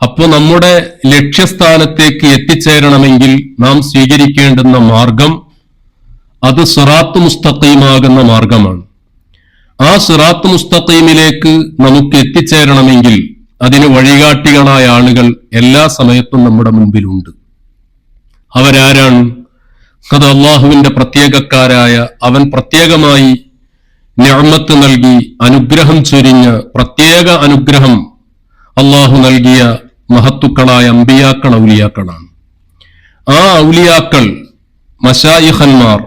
അപ്പോൾ നമ്മുടെ ലക്ഷ്യസ്ഥാനത്തേക്ക് എത്തിച്ചേരണമെങ്കിൽ നാം സ്വീകരിക്കേണ്ടുന്ന മാർഗം അത് സിറാത്ത് മുസ്തഖീമാകുന്ന മാർഗമാണ്. ആ സിറാത്ത് മുസ്തഖീമിലേക്ക് നമുക്ക് എത്തിച്ചേരണമെങ്കിൽ അതിന് വഴികാട്ടികളായ ആളുകൾ എല്ലാ സമയത്തും നമ്മുടെ മുൻപിലുണ്ട് അവരാരാണ്? അത് അള്ളാഹുവിന്റെ പ്രത്യേകക്കാരായ അവൻ പ്രത്യേകമായി ഞാമത്ത് നൽകി അനുഗ്രഹം ചൊരിഞ്ഞ പ്രത്യേക അനുഗ്രഹം അള്ളാഹു നൽകിയ മഹത്തുക്കളായ അമ്പിയാക്കൾ ഔലിയാക്കളാണ്. ആ ഔലിയാക്കൾ മഷായിഹന്മാർ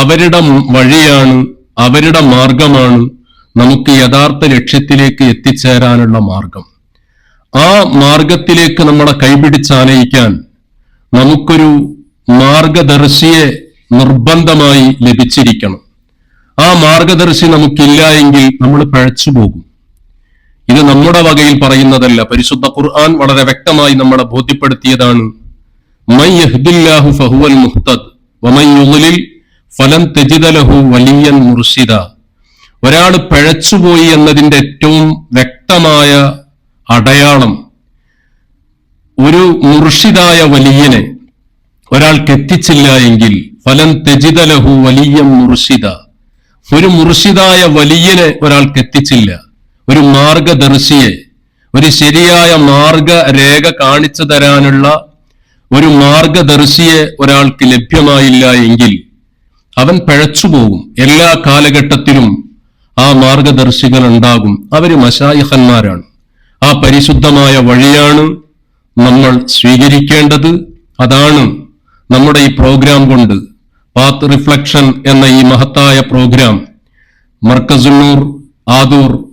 അവരുടെ വഴിയാണ് അവരുടെ മാർഗമാണ് നമുക്ക് യഥാർത്ഥ ലക്ഷ്യത്തിലേക്ക് എത്തിച്ചേരാനുള്ള മാർഗം. ആ മാർഗത്തിലേക്ക് നമ്മളെ കൈപിടിച്ചാനയിക്കാൻ നമുക്കൊരു മാർഗദർശിയെ നിർബന്ധമായി ലഭിച്ചിരിക്കണം. ആ മാർഗദർശി നമുക്കില്ല എങ്കിൽ നമ്മൾ പഴച്ചു പോകും ഇത് നമ്മുടെ വകയിൽ പറയുന്നതല്ല. പരിശുദ്ധ ഖുർആൻ വളരെ വ്യക്തമായി നമ്മളെ ബോധ്യപ്പെടുത്തിയതാണ്. ഒരാൾ പിഴച്ചുപോയി എന്നതിന്റെ ഏറ്റവും വ്യക്തമായ അടയാളം ഒരു മുർഷിദായ വലിയനെ ഒരാൾക്ക് എത്തിച്ചില്ല എങ്കിൽ ഫലൻ തെജിതലഹു വലിയ മുർഷിദ ഒരു മുർഷിദായ വലിയനെ ഒരാൾക്ക് എത്തിച്ചില്ല ഒരു മാർഗദർശിയെ ഒരു ശരിയായ മാർഗരേഖ കാണിച്ചു തരാനുള്ള ഒരു മാർഗദർശിയെ ഒരാൾക്ക് ലഭ്യമായില്ല എങ്കിൽ അവൻ പഴച്ചുപോകും എല്ലാ കാലഘട്ടത്തിലും ആ മാർഗദർശികൾ ഉണ്ടാകും. അവർ മഷായിഹന്മാരാണ് ആ പരിശുദ്ധമായ വഴിയാണ് നമ്മൾ സ്വീകരിക്കേണ്ടത്. അതാണ് നമ്മുടെ ഈ പ്രോഗ്രാം കൊണ്ട് പാത്ത് റിഫ്ലക്ഷൻ എന്ന ഈ മഹത്തായ program. Markazunnoor Adoor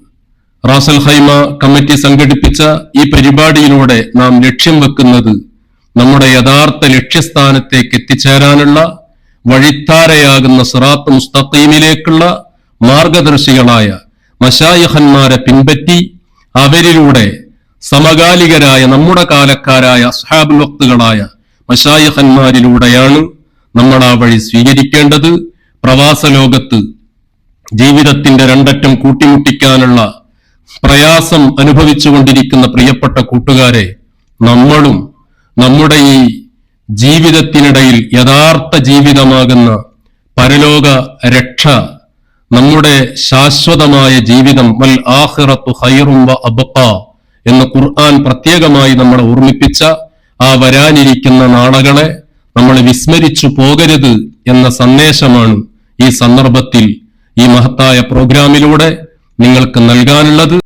Ras al Khaimah committee സംഘടിപ്പിച്ച ഈ പരിപാടിയിലൂടെ നാം ലക്ഷ്യം വെക്കുന്നത് നമ്മുടെ യഥാർത്ഥ ലക്ഷ്യസ്ഥാനത്തേക്ക് എത്തിച്ചേരാനുള്ള വഴിത്താരയാകുന്ന സിറാത്ത് മുസ്തഖീമിലേക്കുള്ള മാർഗദർശികളായ മഷായഹന്മാരെ പിൻപറ്റി അവരിലൂടെ സമകാലികരായ നമ്മുടെ കാലക്കാരായ അസ്ഹാബുൽ വക്തുകളായ മഷായഹന്മാരിലൂടെയാണ് നമ്മൾ ആ വഴി സ്വീകരിക്കേണ്ടത്. പ്രവാസ ലോകത്ത് ജീവിതത്തിന്റെ രണ്ടറ്റം കൂട്ടിമുട്ടിക്കാനുള്ള പ്രയാസം അനുഭവിച്ചുകൊണ്ടിരിക്കുന്ന പ്രിയപ്പെട്ട കൂട്ടുകാരെ നമ്മളും നമ്മുടെ ഈ ജീവിതത്തിനിടയിൽ യഥാർത്ഥ ജീവിതമാകുന്ന പരലോക രക്ഷ നമ്മുടെ ശാശ്വതമായ ജീവിതം വൽ ആഹിറത്തു ഹൈറും വ അബക്ക എന്ന് ഖുർആൻ പ്രത്യേകമായി നമ്മളെ ഓർമ്മിപ്പിച്ച ആ വരാനിരിക്കുന്ന നാളകളെ നമ്മൾ വിസ്മരിച്ചു പോകരുത് എന്ന സന്ദേശമാണ് ഈ സന്ദർഭത്തിൽ ഈ മഹത്തായ പ്രോഗ്രാമിലൂടെ നിങ്ങൾക്ക് നൽകാനുള്ളത്